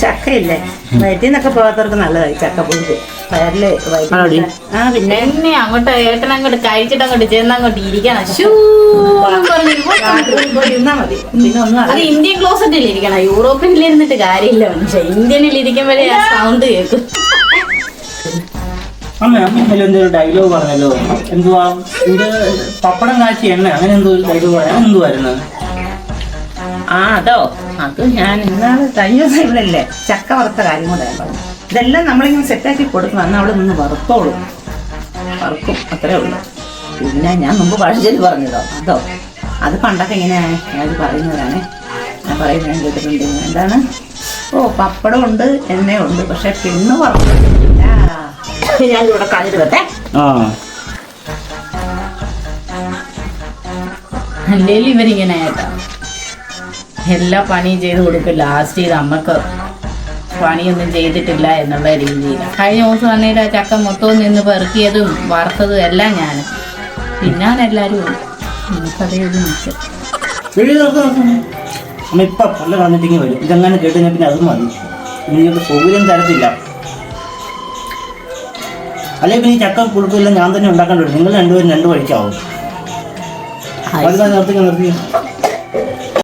ചക്കയില്ലേ? വയറ്റിൽ നിന്നൊക്കെ പോകാത്തവർക്ക് നല്ലതായി ചക്ക പുഴുക്ക്. വയറിൽ വയറ്റിൽ ആ പിന്നെ എന്നെ അങ്ങോട്ട് ഏട്ടൻ അങ്ങോട്ട് കഴിച്ചിട്ട് അങ്ങോട്ട് ചെന്ന് അങ്ങോട്ട് ഇരിക്കണം. ഇരുന്നാ മതി. പിന്നെ ഒന്നും അത് ഇന്ത്യൻ ക്ലോസറ്റിൽ ഇരിക്കണം. യൂറോപ്പിനിൽ ഇരുന്നിട്ട് കാര്യമില്ല മനുഷ്യ. ഇന്ത്യനിൽ ഇരിക്കുമ്പോഴേ ആ സൗണ്ട് കേൾക്കും. അമ്മ അമ്മ ഇന്നലെ എന്തോ ഡയലോഗ് പറഞ്ഞല്ലോ. എന്തുവാ? ഇത് പപ്പടം കാച്ചി എണ്ണ. അങ്ങനെ എന്തോ ഒരു ഡയലോഗ് പറയാൻ എന്തുവായിരുന്നു ആ അതോ? അത് ഞാൻ ഇന്നാൾ കഴിഞ്ഞ ചക്ക വറുത്ത കാര്യം കൂടെ പറഞ്ഞു. ഇതെല്ലാം നമ്മളിങ്ങനെ സെറ്റാക്കി കൊടുക്കണം. അന്ന് അവിടെ നിന്ന് വറുത്തോളൂ. വറുക്കും. അത്രേ ഉള്ളൂ. പിന്നെ ഞാൻ മുമ്പ് പഴഞ്ചൊല്ലി പറഞ്ഞതോ? അതോ? അത് പണ്ടൊക്കെ ഇങ്ങനെ ഞാൻ പറയുന്നതാണ്. ഞാൻ പറയുന്നത് കേട്ടിട്ടുണ്ട്. എന്താണ്? ഓ പപ്പടം ഉണ്ട് എണ്ണയുണ്ട് പക്ഷെ പെണ്ണ് വറുക്കില്ല ഞാൻ ഇവിടെ വരട്ടെ. ആ. അല്ലെങ്കിൽ ഇവരിങ്ങനെ ആയിട്ടാ. എല്ലാ പണിയും ചെയ്ത് കൊടുക്കും. ലാസ്റ്റ് ചെയ്ത് അമ്മയ്ക്ക് പണിയൊന്നും ചെയ്തിട്ടില്ല എന്നുള്ള രീതിയിൽ കഴിഞ്ഞ ദിവസം അന്നേരം ആ ചക്ക മൊത്തവും നിന്ന് പെറുക്കിയതും വറുത്തതും എല്ലാം ഞാൻ പിന്നാണ് എല്ലാവരും ഉണ്ട്. നമുക്കതേ ഒരു മിച്ചം വെളി നോക്ക് നോക്ക്. അമ്മ ഇപ്പൊ പല്ല കളഞ്ഞിട്ടിങ്ങി വരും. ഇതെങ്ങനെ കേട്ട് കഴിഞ്ഞാൽ പിന്നെ അത് മതി. ഇനി നിങ്ങൾക്ക് സൗകര്യം തരത്തില്ല. അല്ലെങ്കിൽ പിന്നെ ഈ ചക്ക പുഴുക്കെല്ലാം ഞാൻ തന്നെ ഉണ്ടാക്കേണ്ടി വരും നിങ്ങൾ രണ്ടുപേരും രണ്ട് വഴിക്കാവും. അത് നിർത്തി നിർത്തി.